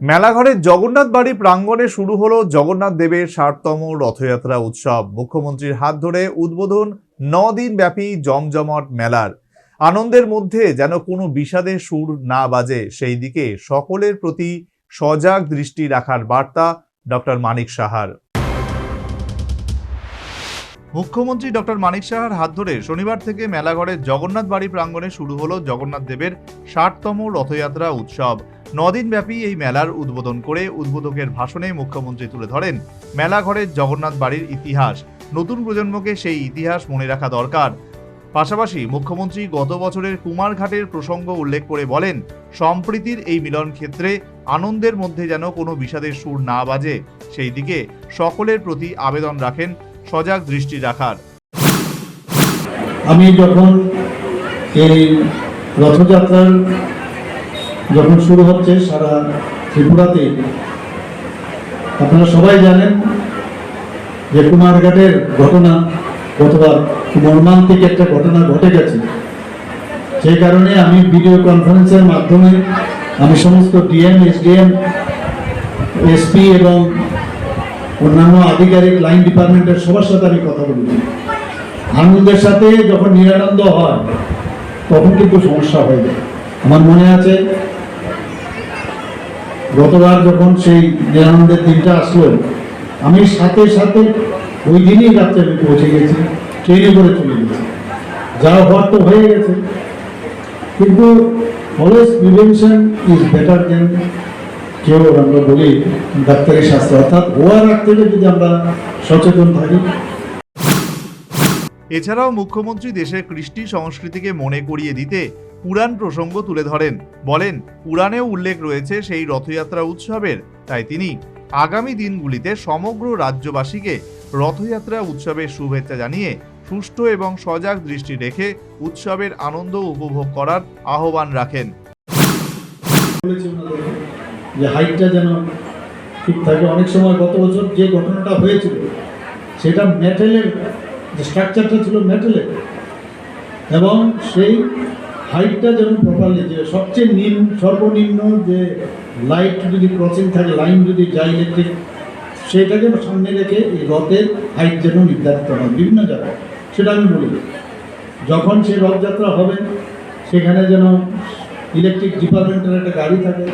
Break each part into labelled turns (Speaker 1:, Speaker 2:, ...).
Speaker 1: মেলাঘরের জগন্নাথ বাড়ি প্রাঙ্গণে শুরু হলো জগন্নাথ দেবের ষাটতম রথযাত্রা উৎসব। মুখ্যমন্ত্রীর হাত ধরে উদ্বোধন দিন ব্যাপী জমজমট মেলার। আনন্দের মধ্যে যেন কোনো বিষাদের সুর না বাজে, সেই দিকে সকলের প্রতি সজাগ দৃষ্টি রাখার বার্তা ডক্টর মানিক সাহার। মুখ্যমন্ত্রী ডক্টর মানিক সাহার হাত ধরে শনিবার থেকে মেলাঘরের জগন্নাথ বাড়ি প্রাঙ্গণে শুরু হলো জগন্নাথ দেবের ষাটতম রথযাত্রা উৎসব। নদিন ব্যাপী এই মেলার উদ্বোধন করে উদ্বোধকের ভাষণে মুখ্যমন্ত্রী তুলে ধরেন মেলাঘরের জগন্নাথ বাড়ির ইতিহাস, নতুন প্রজন্মকে সেই ইতিহাস মনে রাখা দরকার। পাশাপাশি মুখ্যমন্ত্রী গত বছরের কুমারঘাটের প্রসঙ্গ উল্লেখ করে বলেন, সম্প্রীতির এই মিলন ক্ষেত্রে আনন্দের মধ্যে যেন কোনো বিষাদের সুর না বাজে, সেই দিকে সকলের প্রতি আবেদন রাখেন, সজাগ দৃষ্টি রাখার।
Speaker 2: আমি যখন এই রথযাত্রার যখন শুরু হচ্ছে সারা ত্রিপুরাতে, আপনারা সবাই জানেন যে কুমারঘাটের ঘটনা গতবার, মর্মান্তিক একটা ঘটনা ঘটে গেছে। সেই কারণে আমি ভিডিও কনফারেন্সের মাধ্যমে আমি সমস্ত ডিএম, এসডিএম, এসপি এবং অন্যান্য আধিকারিক, লাইন ডিপার্টমেন্টের সবার সাথে আমি কথা বলেছি আনন্দের সাথে যখন নিরানন্দ হয়, তখন কিন্তু সমস্যা হয়ে যায়। আমার মনে আছে গতবার যখন সেই নিরানন্দের দিনটা আসলো, আমি সাথে সাথে ওই দিনই রাত্রে আমি পৌঁছে গেছি, ট্রেনে করে চলে গেছি। যা হওয়ার তো হয়ে গেছে। কিন্তু always prevention is better than কেউ আমরা বলি ডাক্তারি শাস্ত্র। অর্থাৎ হওয়ার আগ থেকে যদি আমরা সচেতন থাকি।
Speaker 1: এছাড়াও মুখ্যমন্ত্রী দেশের কৃষ্টি সংস্কৃতিকে মনে করিয়ে দিতে পুরাণ প্রসঙ্গ তুলে ধরেন। বলেন, পুরাণেও উল্লেখ রয়েছে সেই রথযাত্রা উৎসবের। তাই তিনি, আগামী দিনগুলিতে সমগ্র রাজ্যবাসীকে রথযাত্রা উৎসবের শুভেচ্ছা জানিয়ে সুষ্ঠু এবং সজাগ দৃষ্টি রেখে উৎসবের আনন্দ উপভোগ করার আহ্বান রাখেন।
Speaker 2: যে হাইটটা যেন ঠিক থাকে। অনেক সময় গত বছর যে ঘটনাটা হয়েছিল, সেটা মেটেলের, যে স্ট্রাকচারটা ছিল মেটেলের। এবং সেই হাইটটা যেন প্রপারলি যে সবচেয়ে নিম্ন, সর্বনিম্ন যে লাইট যদি ক্রসিং থাকে লাইন যদি যায় ইলেকট্রিক সেটাকে সামনে রেখে এই রথের হাইট যেন নির্ধারিত হয় বিভিন্ন জায়গায়। সেটা আমি বলি যখন সে রথযাত্রা হবে, সেখানে যেন ইলেকট্রিক ডিপার্টমেন্টের একটা গাড়ি থাকে,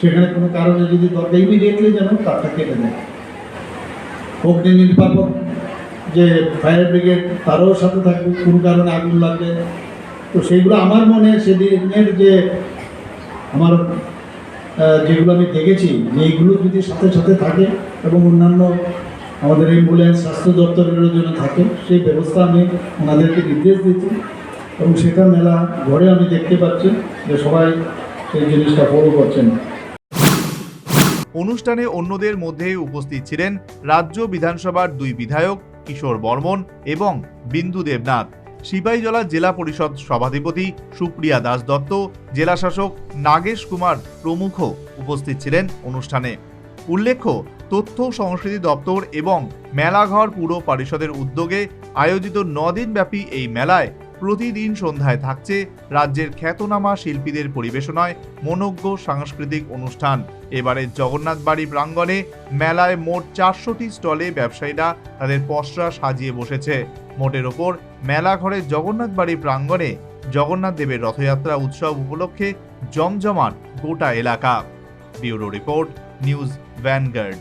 Speaker 2: সেখানে কোনো কারণে যদি দরকার ইমিডিয়েটলি যেন তারটা কেটে দেয়। অগ্নি নির্বাপক যে ফায়ার ব্রিগেড তারও সাথে থাকবে, কোনো কারণে আগুন লাগবে তো সেইগুলো আমার মনে সেদিনের যে আমার যেগুলো আমি দেখেছি, এইগুলো যদি সাথে সাথে থাকে এবং অন্যান্য আমাদের অ্যাম্বুলেন্স, স্বাস্থ্য দপ্তরেরও জন্য থাকে, সেই ব্যবস্থা আমি ওনাদেরকে নির্দেশ দিয়েছি এবং সেটা মেলা ঘরে আমি দেখতে পাচ্ছি যে সবাই সেই জিনিসটা ফলো করছেন।
Speaker 1: অনুষ্ঠানে অন্যদের মধ্যে উপস্থিত ছিলেন রাজ্য বিধানসভার দুই বিধায়ক কিশোর বর্মন এবং বিন্দু দেবনাথ। সিপাহীজলা জেলা পরিষদ সভাধিপতি সুপ্রিয়া দাস দত্ত জেলাশাসক নাগেশ কুমার প্রমুখ উপস্থিত ছিলেন অনুষ্ঠানে। উল্লেখ্য, তথ্য সংস্কৃতি দপ্তর এবং মেলাঘর পুর পরিষদের উদ্যোগে আয়োজিত নদিনব্যাপী এই মেলায় প্রতিদিন সন্ধ্যায় থাকছে রাজ্যের খ্যাতনামা শিল্পীদের পরিবেশনায় মনোজ্ঞ সাংস্কৃতিক অনুষ্ঠান। এবারে জগন্নাথ বাড়ি প্রাঙ্গণে মেলায় মোট চারশোটি স্টলে ব্যবসায়ীরা তাদের পসরা সাজিয়ে বসেছে। মোটের ওপর মেলাঘরের জগন্নাথ বাড়ি প্রাঙ্গণে জগন্নাথ দেবের রথযাত্রা উৎসব উপলক্ষে জমজমাট গোটা এলাকা। Bureau report, news Vanguard.